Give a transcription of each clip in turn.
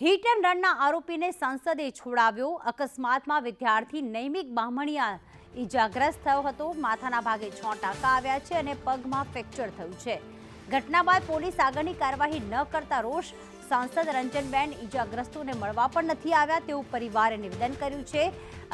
Hit and રનના આરોપીને સંસદે છોડાવ્યો. અકસ્માતમાં વિદ્યાર્થી નૈમિક બામણિયા ઈજાગ્રસ્ત થયો હતો. માથાના ભાગે છ ટાંકા આવ્યા છે અને પગમાં ફ્રેક્ચર થયું છે. ઘટના બાદ પોલીસ આગળની કાર્યવાહી ન કરતા રોષ સાંસદ રંજનબેન ઈજાગ્રસ્તોને મળવા પણ નથી આવ્યા. તેવું પરિવારે નિવેદન કર્યું છે.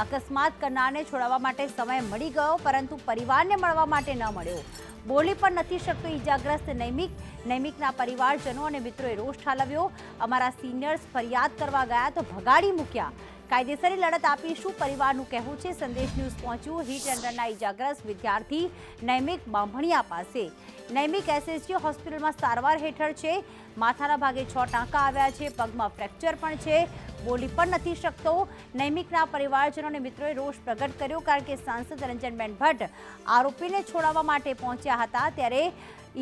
અકસ્માત કરનારને છોડાવવા માટે સમય મળી ગયો, પરંતુ પરિવારને મળવા માટે ન મળ્યો. બોલી પણ નથી શકતો ઈજાગ્રસ્ત નૈમિક. નૈમિકના પરિવારજનો અને મિત્રોએ રોષ ઠાલવ્યો. અમારા સિનિયર્સ ફરિયાદ કરવા ગયા તો ભગાડી મૂક્યા. કાયદેસરની લડત આપીશું. પરિવારનું કહેવું છે, સંદેશ ન્યૂઝ પહોંચ્યું. હિટ એન્ડ રનના ઈજાગ્રસ્ત વિદ્યાર્થી નૈમિક બાંભણિયા પાસે. નૈમિક એસએસજી હોસ્પિટલમાં સારવાર હેઠળ છે. માથાના ભાગે છ ટાંકા આવ્યા છે, પગમાં ફ્રેક્ચર પણ છે. બોલી પણ નથી શકતો. નૈમિકના પરિવારજનો અને મિત્રોએ રોષ પ્રગટ કર્યો કારણ કે સાંસદ રંજનબેન ભટ્ટ આરોપીને છોડાવવા માટે પહોંચ્યા હતા ત્યારે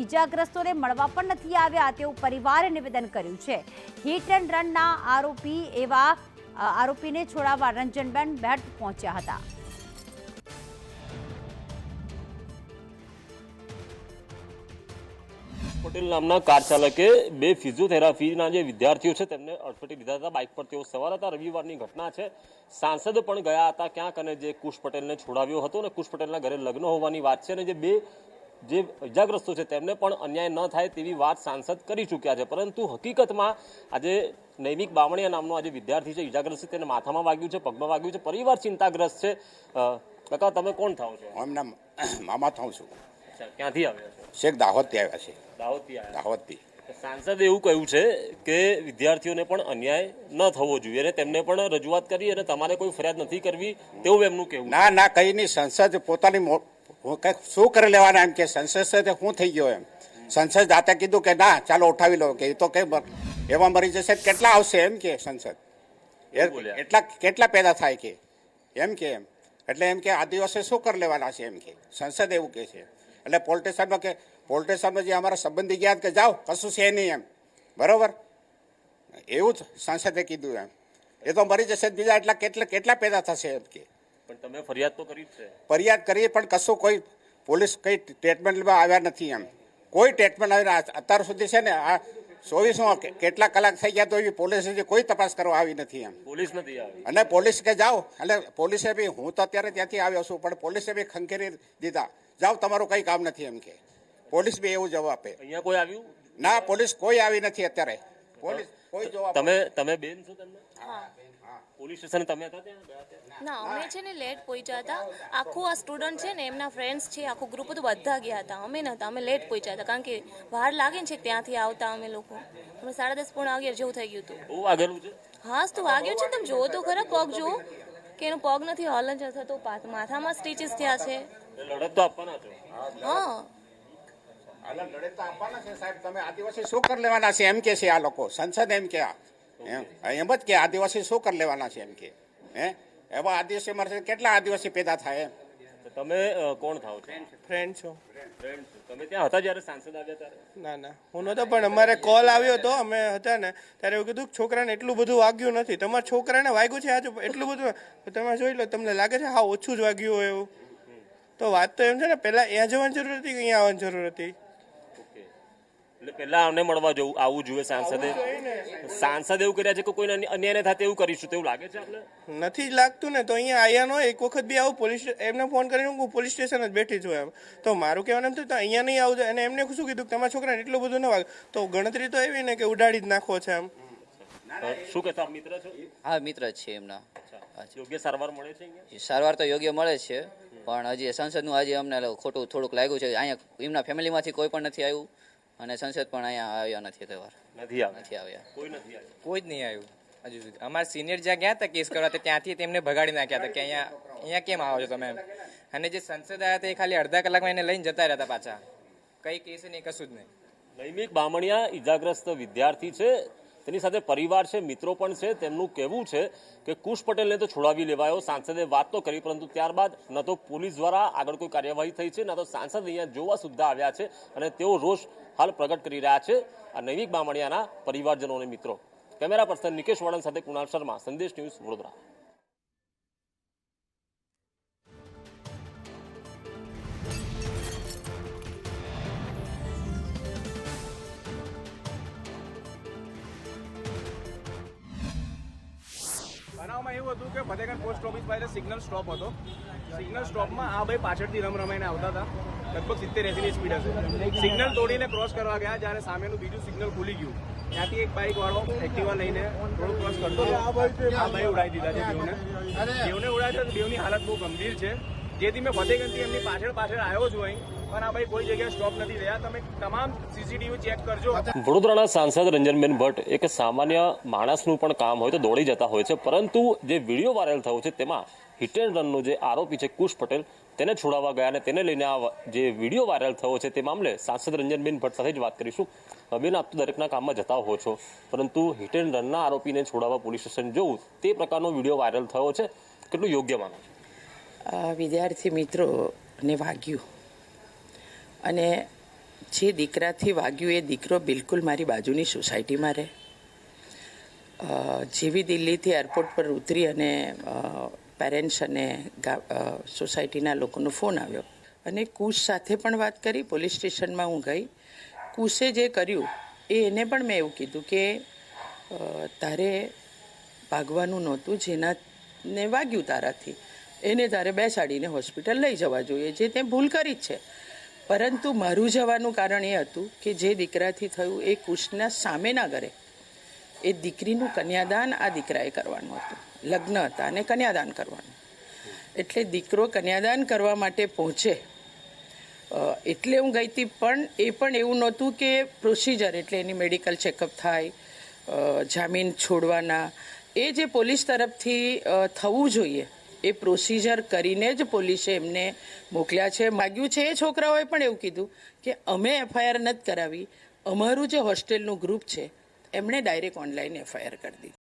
ઈજાગ્રસ્તોને મળવા પણ નથી આવ્યા. તેવું પરિવારે નિવેદન કર્યું છે. હિટ એન્ડ રનના આરોપી એવા આરોપીને છોડાવવા રંજનબેન ભટ્ટ પહોંચ્યા હતા. પટેલ નામના કાર ચાલકે બે ફિઝિયોથેરાપીના જે વિદ્યાર્થીઓ છે, તેમને અડફેટે લીધા હતા બાઇક પર. તેઓ સવાર હતા. રવિવારની ઘટના છે. સાંસદ પણ ગયા હતા ક્યાંક અને જે કુશ પટેલને છોડાવ્યો હતો અને કુશ પટેલના ઘરે લગ્ન હોવાની વાત છે અને જે બે જે ઇજાગ્રસ્તો છે તેમને પણ અન્યાય ન થાય તેવી વાત સાંસદ કરી ચૂક્યા છે. પરંતુ હકીકતમાં આજે નૈમિક બામણિયા નામનો આજે વિદ્યાર્થી છે ઇજાગ્રસ્ત છે તેને માથામાં વાગ્યું છે પગમાં વાગ્યું છે પરિવાર ચિંતાગ્રસ્ત છે. કાકા તમે કોણ થાવ છો? એમના મામા થાઉં છું. ક્યાંથી આવ્યા છો? શેખ દાહોદથી આવ્યા છે. દાહોદથી દાહોદથી. સાંસદે એવું કહ્યું છે કે વિદ્યાર્થીઓને પણ અન્યાય ન થવો જોઈએ અને તેમને પણ રજૂઆત કરી અને તમારે કોઈ ફરિયાદ નથી કરવી તેવું એમનું કહેવું ના ના કઈ નહીં. સંસદ પોતાની હું કંઈક શું કરી લેવાના એમ કે સંસદ સાથે શું થઈ ગયો એમ. સંસદ જાતે કીધું કે ના ચાલો ઉઠાવી લો. કે એ તો કે એવા મરી જશે. કેટલા આવશે એમ કે સંસદ. એટલા કેટલા પેદા થાય કે? એમ કે એમ. એટલે એમ કે આદિવાસી શું કરી લેવાના છે એમ કે? સંસદ એવું કે છે. એટલે પોલિટિશિયનમાં કે પોલિટિશિયનમાં જે અમારા સંબંધી ગયા કે જાઓ કશું છે નહીં એમ. બરોબર? એવું જ સંસદે કીધું એમ. એ તો મરી જશે બીજા એટલા કેટલા કેટલા પેદા થશે એમ કે? પણ તમે ફરિયાદ તો કરી જ છે. ફરિયાદ કરીએ પણ કશું કોઈ પોલીસ કઈ ટ્રીટમેન્ટમાં આવ્યા નથી એમ. કોઈ ટ્રીટમેન્ટ આવી અત્યાર સુધી છે ને આ ચોવીસમાં કેટલા કલાક થઈ ગયા તો એવી પોલીસ કોઈ તપાસ કરવા આવી નથી એમ. પોલીસ નથી આવી. અને પોલીસ કે જાઓ એટલે પોલીસે બી હું તો અત્યારે ત્યાંથી આવ્યો છું પણ પોલીસે બી ખંખેરી દીધા. જાઓ તમારું કંઈ કામ નથી એમ કે. પોલીસ બી એવું જવાબ આપે. અહીંયા કોઈ આવ્યું? ના પોલીસ કોઈ આવી નથી અત્યારે. પોલીસ કોઈ જવાબ તમે તમે બેન છો તમને? પોલીસ સ્ટેશન તમે હતા ત્યાં? ના અમે છે ને લેટ પહોંચ્યા હતા. આખું આ સ્ટુડન્ટ છે ને એમના ફ્રેન્ડ્સ છે આખું ગ્રુપ હતું બધા ગયા હતા. અમે નહોતા અમે લેટ પહોંચ્યા હતા કારણ કે વાર લાગે ને છે ત્યાંથી આવતા અમે લોકો. અમે સાડા દસ પોણા અગિયાર જેવું થઈ ગયું હતું. બહુ આગળનું છે? હા તો વાગ્યું છે? તમે જોવો તો ખરા પગ જુઓ. કે એનો પગ નથી હલન જ થતો. માથામાં સ્ટીચીસ થયા છે. લડત તો આપવાના છો. હા લડત તો આપવાના છે સાહેબ. તમે આદિવાસી શું કરી લેવાના છે? એમ કે છે આ લોકો. સંસદ એમ કે આ. એમ એમ જ કે આદિવાસી શું કરી લેવાના છે એમ કે હે? એવા આદિવાસી મારે કેટલા આદિવાસી પેદા થાય એમ? તમે કોણ થાવ છો? ફ્રેન્ડ છો. તમે ત્યાં હતા જ્યારે સાંસદ આવ્યા ત્યારે? ના ના. હું નહોતો પણ અમારે કોલ આવ્યો હતો. અમે હતા ને ત્યારે એવું કીધું કે છોકરાને એટલું બધું વાગ્યું નથી. તમારા છોકરાને વાગ્યું છે આજે? એટલું બધું તમે જોઈ લો તમને લાગે છે હા ઓછું જ વાગ્યું હોય એવું. તો વાત તો એમ છે ને પહેલાં અહીંયા જવાની જરૂર હતી કે અહીંયા આવવાની જરૂર હતી? એટલે પહેલા અમને મળવા જવું આવું જોઈએ સાંસદે. સાંસદ એવું કર્યા છે કે કોઈને અન્યાય થાય એવું કરીશું. તેવું લાગે છે આપણે નથી જ લાગતું ને તો અહીંયા આયા નો એક વખત બી આવું પોલીસ એમને ફોન કરીને હું પોલીસ સ્ટેશન જ બેઠી છું એમ. તો મારું કહેવાનું એમ થયું તો અહીંયા નહીં આવું અને એમને શું કીધું કે તમારા છોકરાને એટલું બધું ન વાગે. તો ગણતરી તો એવી ને કે ઉડાડી જ નાખો છે એમ. શું કહેતા મિત્ર છો? હા મિત્ર છે એમના. યોગ્ય સારવાર મળે છે સારવાર તો યોગ્ય મળે છે પણ હજી સંસદનું આજે અમને ખોટું થોડુંક લાગ્યું છે. અહીંયા એમના ફેમિલીમાંથી કોઈ પણ નથી આવ્યું. અને સંસદ પણ અહીંયા આવ્યા નથી તહેવાર નથી આવ્યા? નથી આવ્યા. કોઈ નથી આવ્યું? કોઈ જ નહીં આવ્યું. હજુ સુધી. અમારા સિનિયર જ્યાં ગયા હતા કેસ કરવા તો ત્યાંથી તેમને ભગાડી નાખ્યા હતા કે અહીંયા અહીંયા કેમ આવો છો તમે અને જે સંસદ આવ્યા હતા એ ખાલી અડધા કલાકમાં એને લઈને જતા રહ્યા હતા પાછા. કઈ કેસ નહીં કશું જ નહીં. નૈમિક બામણિયા ઈજાગ્રસ્ત વિદ્યાર્થી છે. તેની સાથે પરિવાર છે, મિત્રો પણ છે. તેમનું કહેવું છે કે કુશ પટેલને તો છોડાવી લેવાયો. સાંસદે વાત તો કરી, પરંતુ ત્યારબાદ ન તો પોલીસ દ્વારા આગળ કોઈ કાર્યવાહી થઈ છે, ન તો સાંસદ અહીંયા જોવા સુદ્ધા આવ્યા છે અને તેઓ રોષ હાલ પ્રગટ કરી રહ્યા છે. આ નૈવિક બામણિયાના પરિવારજનો અને મિત્રો. કેમેરા પર્સન નિકેશ વાળન સાથે કુણાલ શર્મા, સંદેશ ન્યૂઝ વડોદરા. એવું હતું કે ફતેગંજ પોસ્ટ ઓફિસ પાસે સિગ્નલ સ્ટોપ હતો. સિગ્નલ સ્ટોપમાં આ ભાઈ પાછળથી રમ રમાઈને આવતા હતા. લગભગ સિત્તેર એસીની સ્પીડ હશે. સિગ્નલ તોડીને ક્રોસ કરવા ગયા જ્યારે સામેનું બીજું સિગ્નલ ખુલી ગયું. ત્યાંથી એક બાઇક વાળો એક્ટિવા લઈને થોડું ક્રોસ કરતો આ ભાઈ ઉડાવી દીધા છે બેઉને. બેઉને ઉડાવ્યા બેઉની હાલત બહુ ગંભીર છે. જેથી મેં ફતેગંજથી એમની પાછળ પાછળ આવ્યો છું અહીં. વડોદરાના સાંસદ રંજનબેન ભટ્ટ એક સામાન્ય માણસનું પણ કામ હોય તો દોડી જતા હોય છે. પરંતુ જે વીડિયો વાયરલ થયો છે, તેમાં હિટ એન્ડ રનનો જે આરોપી છે, કુશ પટેલ, તેને છોડાવવા ગયા અને તેને લઈને આ જે વીડિયો વાયરલ થયો છે, તે મામલે સાંસદ રંજનબેન ભટ્ટ સાથે જ વાત કરીશું. બેન આપ તો દરેકના કામમાં જતા હો છો. પરંતુ હિટ એન્ડ રનના આરોપીને છોડાવવા પોલીસ સ્ટેશન જવું, તે પ્રકારનો વીડિયો વાયરલ થયો છે. કેટલું યોગ્ય માનો છો? વિદ્યાર્થી મિત્રોને વાગ્યું. અને જે દીકરાથી વાગ્યું એ દીકરો બિલકુલ મારી બાજુની સોસાયટીમાં રહે. જેવી દિલ્હીથી એરપોર્ટ પર ઉતરી અને પેરેન્ટ્સ અને સોસાયટીના લોકોનો ફોન આવ્યો. અને કુશ સાથે પણ વાત કરી, પોલીસ સ્ટેશનમાં હું ગઈ. કુશે જે કર્યું એ એને પણ મેં એવું કીધું કે તારે ભાગવાનું નહોતું, જેનાને વાગ્યું તારાથી. એને તારે બેસાડીને હોસ્પિટલ લઈ જવા જોઈએ, જે તે ભૂલ કરી જ છે. પરંતુ મારું જવાનું કારણ એ હતું કે જે દીકરાથી થયું એ કુશના સામેના ઘરે એ દીકરીનું કન્યાદાન આ દીકરાએ કરવાનું હતું. લગ્ન હતા અને કન્યાદાન કરવાનું. એટલે દીકરો કન્યાદાન કરવા માટે પહોંચે. એટલે હું ગઈ હતી, પણ એ પણ એવું નહોતું કે પ્રોસિજર એટલે એની મેડિકલ ચેકઅપ થાય જામીન છોડવાના. એ જે પોલીસ તરફથી થવું જોઈએ એ પ્રોસિજર કરીને જ પોલીસે એમને મોકલ્યા છે. માગ્યું છે એ છોકરાઓએ પણ એવું કીધું કે અમે એફઆઈઆર નથી કરાવી. અમારું જે હોસ્ટેલનું ગ્રુપ છે, એમણે ડાયરેક્ટ ઓનલાઈન એફઆઈઆર કરી દીધી.